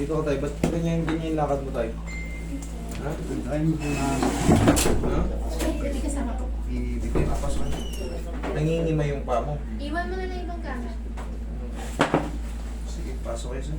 Dito ka tayo. Ba't ganyan, ganyan yung lakad mo tayo? Ha? Ay mo po na Ha? Hindi kasama ko. Ibigay pa sa Nangingima yung pa mo. Iwan mo na lang ibang gamit. Sige, pasok kayo sir.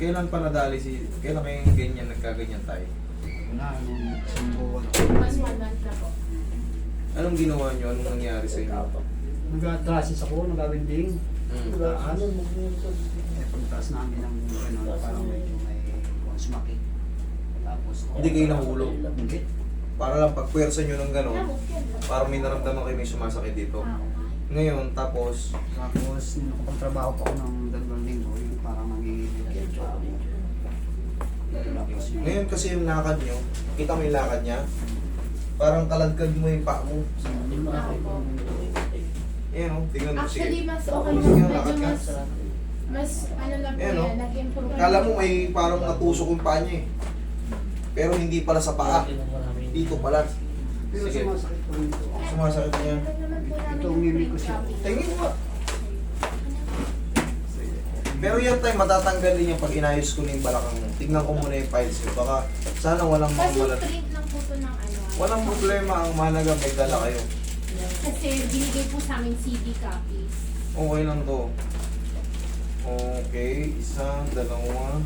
Kailan pa nadali si... Kailan kayo ganyan, nagkaganyan tayo? wala nung isang buwan. Mas one month na po. Anong ginawa nyo? Anong nangyari sa inyo? Nag-atrasis ako, nag-winding. Hmm. Nag-aas. Eh, pagtaas namin ng ano, parang medyo may sumakit. Tapos, Hindi kayo nahulog. Hindi. Para lang pag puwersa nyo ng gano'n, parang may naramdaman kayo may sumasakit dito. Ah. Ngayon, tapos, Tapos, nung nakapagtrabaho pa ako ng dalawang linggo, yung parang pa ako. Tapos, yung- ngayon kasi yung lakad nyo, kita mo yung lakad niya, parang kaladkad mo yung paa mo. Ayan o, tingnan mo. Actually, Sige. mas okay Sige, mas lakad medyo ka. mas mas ano lang po Ayan, oh. yan, nag-improve. Kala mo may parang natusok yung paa niya eh. Pero hindi pala sa paa. Dito pala. Pero Sige. sumasakit po rin ito. Sumasakit niya. Ito, umimik ko siya. Tingin mo. Sige. Pero yan tayo, matatanggal din yan pag inayos ko na yung balakang mo. Tingnan ko muna yung files nyo. Baka sana walang mga Kasi malat. print lang po to ng ano. Walang problema. Ang mahalaga may dala kayo. Kasi binigay po sa amin CD copies. Okay lang to. Okay. Isa, dalawa.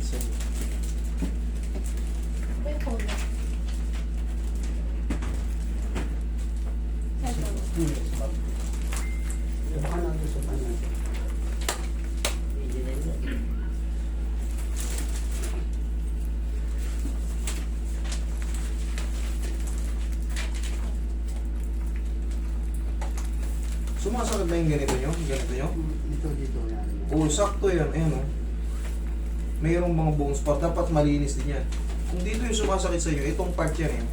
Isa. Bag. Baka nandun sa kanya. Sumasakit ba yung ganito nyo? Ganito nyo? Ito dito yan. Oo, sakto yan. Ayan o. Mayroong mga bone spot. Dapat malinis din yan. Kung dito yung sumasakit sa inyo, itong part yan eh.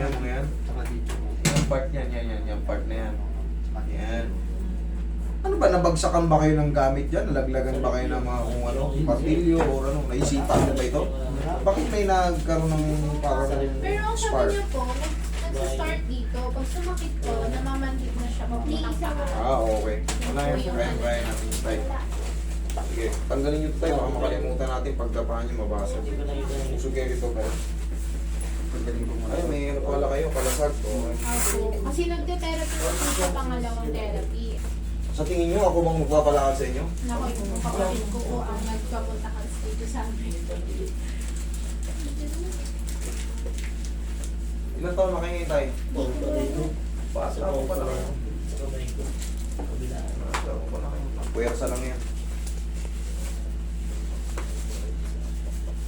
Yan mo yan. Saka dito. Yung part yan, yan, yan. Yung part na yan. Dito. Yan. Ano ba, nabagsakan ba kayo ng gamit dyan? Nalaglagan ba kayo ng mga kung ano, martilyo o ano? Naisipan nyo ba ito? Bakit may nagkaroon ng parang Pero ang sabi spark? niya po, nagsa-start dito, pag sumakit po, namamanhid na siya papuntang paa. Ah, okay. Wala yung try, try natin yung type. Sige, tanggalin nyo ito tayo. Baka makalimutan natin pagtapahan nyo mabasa. Usugin ito tayo. Ko muna. Ay, may ano pala kayo, kalasag. Opo. Kasi nagte-therapy na po sa pangalawang therapy. Sa tingin nyo, ako bang magpapalakad sa inyo? Naku, yung kapatid ko po ang nagpapunta ka dito sa amin. Ilan taon na kayo tayo? Basta ako pa kayo. Basta ako pa. Puwersa lang yan.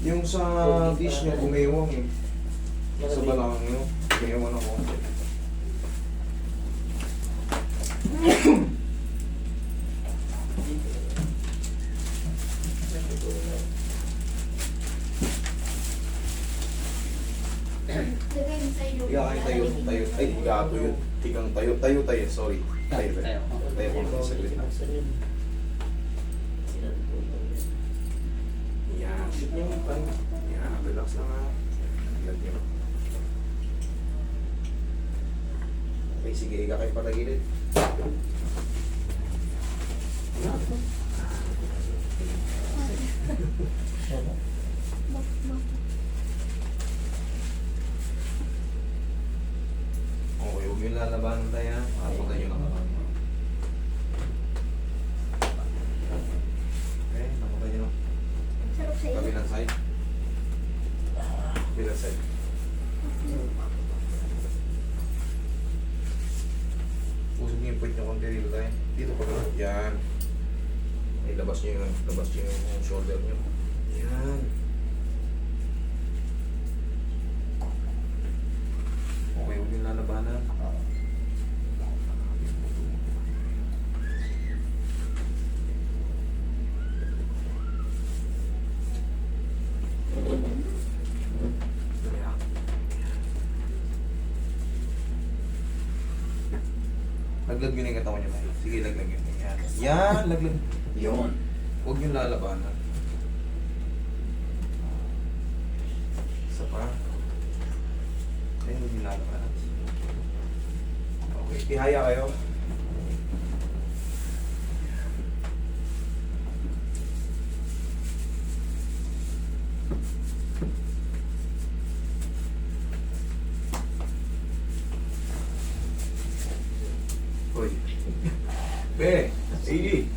Yung sa dish nyo, gumewang eh. Sa balakang nyo, gumewang ako. Higa kayo tayo, tayo. Ay, higa tayo. Tikang tayo, tayo, tayo. Sorry. Tayo, tayo. Tayo ko lang saglit na. Yan. Shoot nyo yung pan. Yan, relax lang ha. Lag nyo. Okay, sige, higa kayo patagilid. Okay, huwag yung lalabanan tayo ha. Makapunta nyo lang naman. Okay, napunta nyo lang. Sarap sa iyo. Kabilang side. Kabilang side. Usog niyo yung point nyo konti dito tayo. Dito pa ganun. Yan. Ay, labas niyo yung, labas niyo yung shoulder niyo. Yan. Okay, huwag yung lalabanan. Laglag yun yung katawan niyo. Sige, laglag yun. Yan. Yan, laglag. Yun. Huwag yung lalabanan. Isa pa. Ayun, huwag yung lalabanan. Okay, ihaya kayo. Be, sige.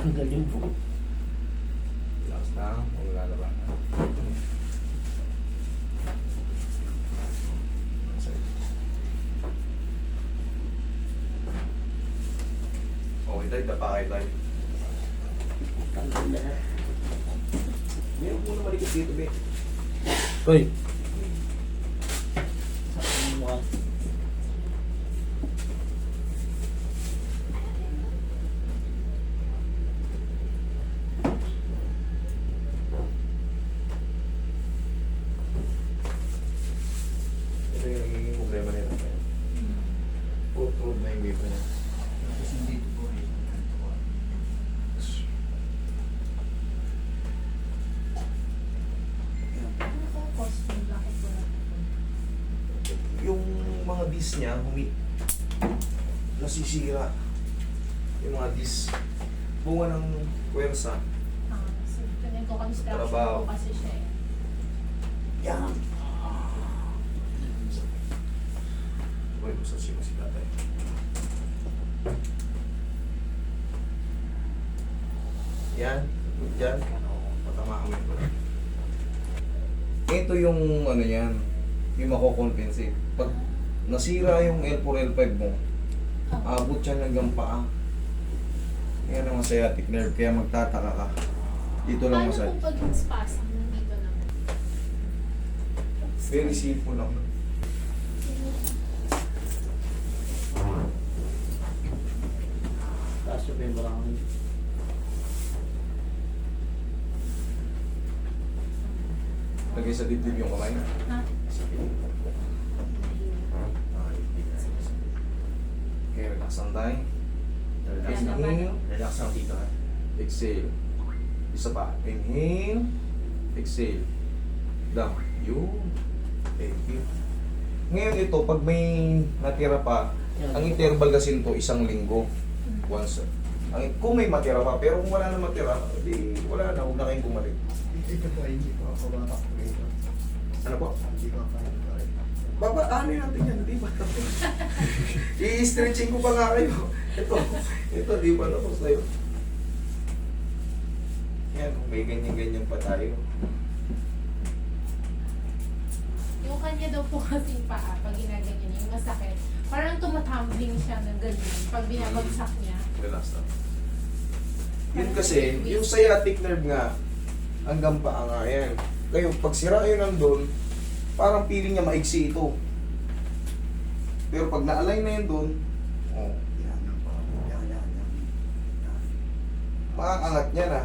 Tanggal yung buhok. Relax lang, huwag lalaban. Okay tayo, tapakay tayo. Tanggal lahat. Meron po na malikot dito, be. Hoy. Sa ang mukha. Ito yung nagiging problema nila. Puro proof na yung wave niya. Tapos hindi ito po eh. Ano po cause ng bakit po Yung mga disc niya, humi... nasisira. Yung mga disc. Bunga ng pwersa. Ah, so, nagko-construction Trabaho. po kasi siya eh. Yan. Uy, gusto siya si tatay. Yan. Yan. Patama kami ko. Ito yung ano yan. Yung mako-compensate. Pag nasira yung L4, L5 mo, Ah, abot yan hanggang paa. Yan ang sciatic nerve. Kaya magtataka ka. Dito lang Paano masaya. po pag yung spasm nandito naman? Very simple lang. Taas yung pembrang. Lagay sa dibdib yung kamay. Ha? Sa dibdib. Ah, dibdib. Okay, relax lang tayo. Relax Inhale. naman. Relax lang dito ha. Exhale. Isa pa. Inhale. Exhale. Down. Yun. Thank you. Ngayon ito, pag may natira pa, ang interval kasi nito isang linggo. Once. Ang, kung may matira pa, pero kung wala na matira, di wala na, huwag na kayong bumalik. Ito po ay hindi po ako ito. Ano po? Hindi ko kaya po rin. Baba, ano natin yan? Di ba tapos? I-stretching ko pa nga kayo. Ito, ito, di ba tapos na yun? Yan, kung may ganyan-ganyan pa tayo. Yung kanya daw po kasi paa, pag ginaganyan niya, yung masakit. Parang tumatumbling siya ng ganyan pag binabagsak niya. Relax na. Yun kasi, yung sciatic nerve nga, hanggang paa nga yan. Kayo, pag sira yun nandun, parang feeling niya maigsi ito. Pero pag na-align na yun dun, oh, Yan, yan. Yan, yan, maangat niya na.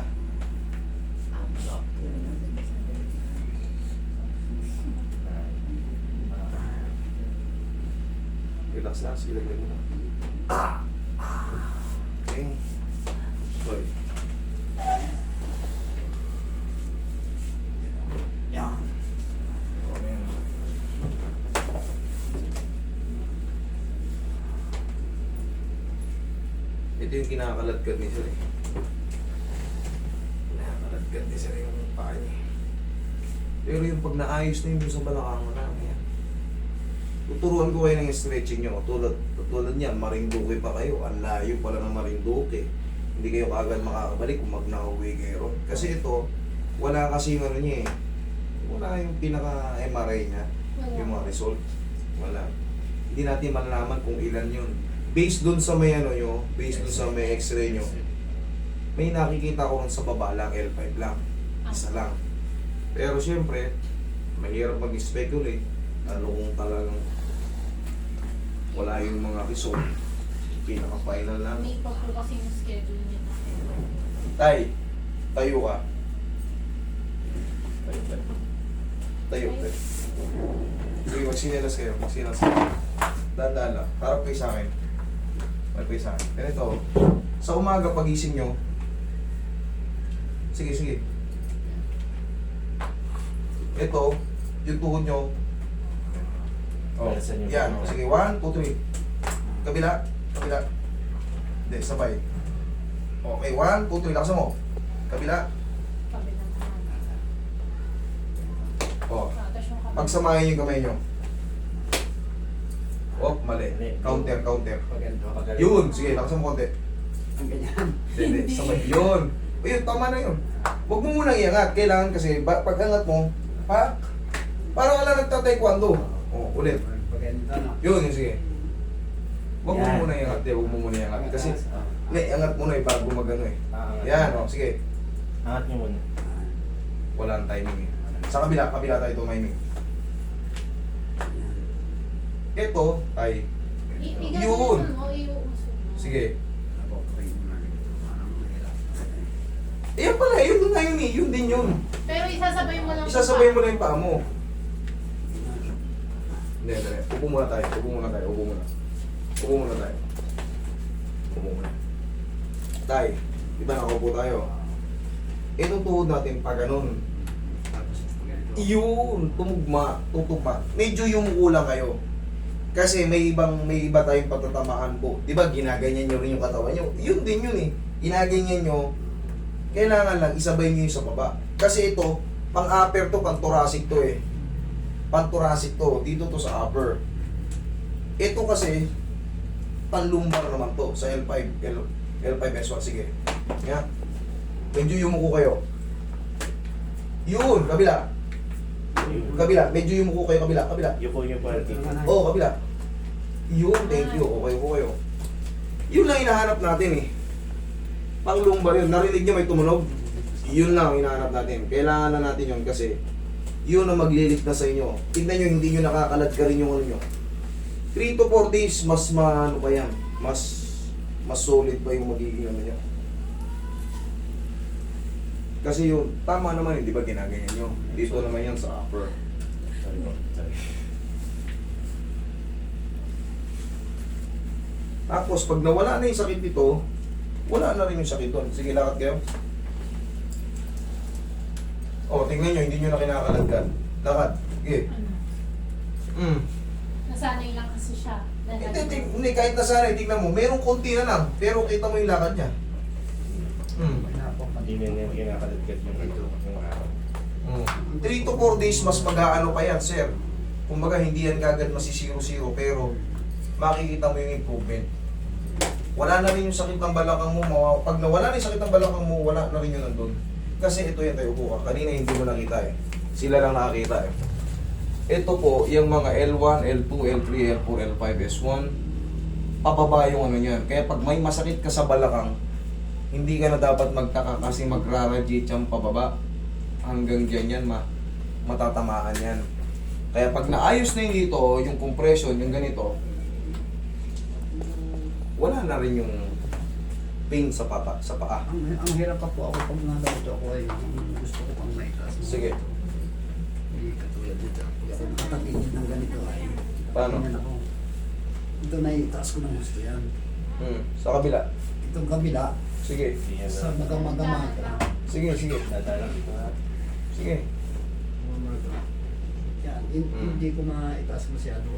Relax lang, sige lagyan mo na. Ah! Okay. Sorry. Yan. Okay. Ito yung kinakaladkad ni Sir eh. Kinakaladkad ni Sir yung paa niya. Pero yung pag naayos na yun yung sa balakang mo na, yan. Tuturuan ko kayo ng stretching nyo. Tulad, tulad niyan, Marinduque pa kayo. Ang layo pala ng Marinduque. Hindi kayo kagad makakabalik kung mag nakauwi kayo ron. Kasi ito, wala kasi yung ano niya eh. Wala yung pinaka-MRI niya. Wala. Yung mga result. Wala. Hindi natin malalaman kung ilan yun. Based dun sa may ano nyo, based dun sa may x-ray nyo, may nakikita ko sa baba lang, L5 lang. Isa lang. Pero siyempre, mahirap mag-speculate. Ano kung talagang wala yung mga result. Pinaka-final lang. May pa po kasi yung schedule niya. Tay, tayo ka. Tayo, tayo. Tayo, tayo. Sige, magsinilas kayo. Magsinilas kayo. Dahan-dahan lang. Harap kayo sa akin. Sa akin. Ganito. Sa umaga, pagising nyo. Sige, sige. Ito, yung tuhod nyo. Oh, yan. Sige, one, two, three. Kabila. Kabila. Hindi, sabay. Okay, one, two, three. Lakasan mo. Kabila. Oh. Ah. Pagsamahin yung kamay nyo. Oh, mali. Counter, counter. Yun, sige, lakasan mo konti. Ang ganyan. Hindi. Sabay. Yun. Ayun, tama na yun. Huwag mo munang iangat. Kailangan kasi, pag angat mo, pa, parang wala nagtataekwondo. Oh, ulit. Yun, yun, sige. Huwag mo muna iangat. Hindi, huwag mo muna iangat. Kasi, may angat mo na eh, bago magano eh. Yan, oh, sige. Angat niyo muna. Wala ang timing eh. Sa kabila, kabila tayo tumiming. Ito, ay, Yun. mo. sige. Na. Ayan pala, yun nga yun eh. Yun din yun. Pero isasabay mo lang. Isasabay mo lang yung paa mo. Hindi, hindi. Upo muna tayo. Upo muna tayo. Upo muna. Upo muna tayo. Upo muna. Tay, di ba nakaupo tayo? Ito tuhod natin pa ganun. Yun, tumugma, tutugma. Medyo yung kulang kayo. Kasi may ibang may iba tayong patatamaan po. 'Di ba ginaganyan niyo rin yung katawan niyo? Yun din yun eh. Ginaganyan niyo. Kailangan lang isabay niyo yung sa baba. Kasi ito, pang upper to, pang thoracic to eh. Pang thoracic to, dito to sa upper. Ito kasi pang lumbar naman to sa L5, L, L5S1 sige. Yan. Medyo yumuko kayo. Yun, kabila. Kabila, medyo yumuko kayo kabila, kabila. Yuko niyo pa. Oo, oh, kabila. Yun, thank you. Okay po kayo. Yun lang hinahanap natin eh. Pang lumbar yun. Narinig niyo may tumunog? Yun lang ang hinahanap natin. Kailangan na natin yun kasi yun ang maglilit na sa inyo. Tignan nyo, hindi nyo nakakalad ka rin yung ano nyo. 3 to 4 days, mas maano pa yan. Mas mas solid pa yung magiging ano nyo. Kasi yun, tama naman hindi ba ginaganyan nyo? Dito naman yan sa upper. Sorry. Sorry. Tapos, pag nawala na yung sakit dito, wala na rin yung sakit doon. Sige, lakad kayo. O, tingnan nyo, hindi nyo na kinakalagdan. Lakad. Sige. Ano? Mm. Nasanay lang kasi siya. Hindi, ting- hindi, kahit nasanay, tingnan mo, merong konti na lang, pero kita mo yung lakad niya. Mm. Hindi na niya kinakaladkad yung ito. Mm. 3 to 4 days, mas mag-aano pa yan, sir. Kumbaga, hindi yan kagad masisiro-siro, pero makikita mo yung improvement. Wala na rin yung sakit ng balakang mo. mawa- Pag nawala na yung sakit ng balakang mo, wala na rin yun nandun. Kasi ito yan tayo, upo ka. Kanina hindi mo nakita eh. Sila lang nakakita eh. Ito po, yung mga L1, L2, L3, L4, L5, S1, pababa yung ano yan. Kaya pag may masakit ka sa balakang, hindi ka na dapat magtaka kasi magraradiate yung pababa. Hanggang dyan yan, ma matatamaan yan. Kaya pag naayos na yung dito, yung compression, yung ganito, wala na rin yung pain sa pata, sa paa. Ang, ang hirap pa po ako pag nalawto ako ay gusto ko pang maitas. Sige. Hindi katulad dito. Kasi nakatagilid ng ganito ay. Paano? Ganyan ako. Ito na itaas ko ng gusto yan. Hmm. Sa kabila. Itong kabila, Sige. Sa magamagama. Sige, sige. Sige. Yan, hin- Mm. hindi ko maitaas masyado.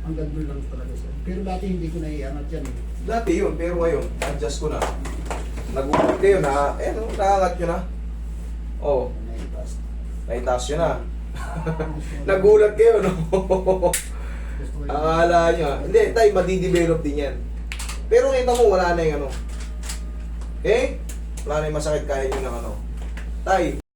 Hanggang doon lang talaga siya. Pero dati hindi ko naiangat yan. eh. Dati yun, pero ngayon, adjust ko na. Nagulat kayo na, eh, no, naangat nyo na. Oh, Naitaas. naitaas nyo na. Nagulat kayo, no? Gusto ko yun. Akala nyo, ah. hindi, tay, madidevelop din yan. Pero kita mo, wala na yung ano. Okay? Wala na yung masakit kaya nyo ng ano. Tay,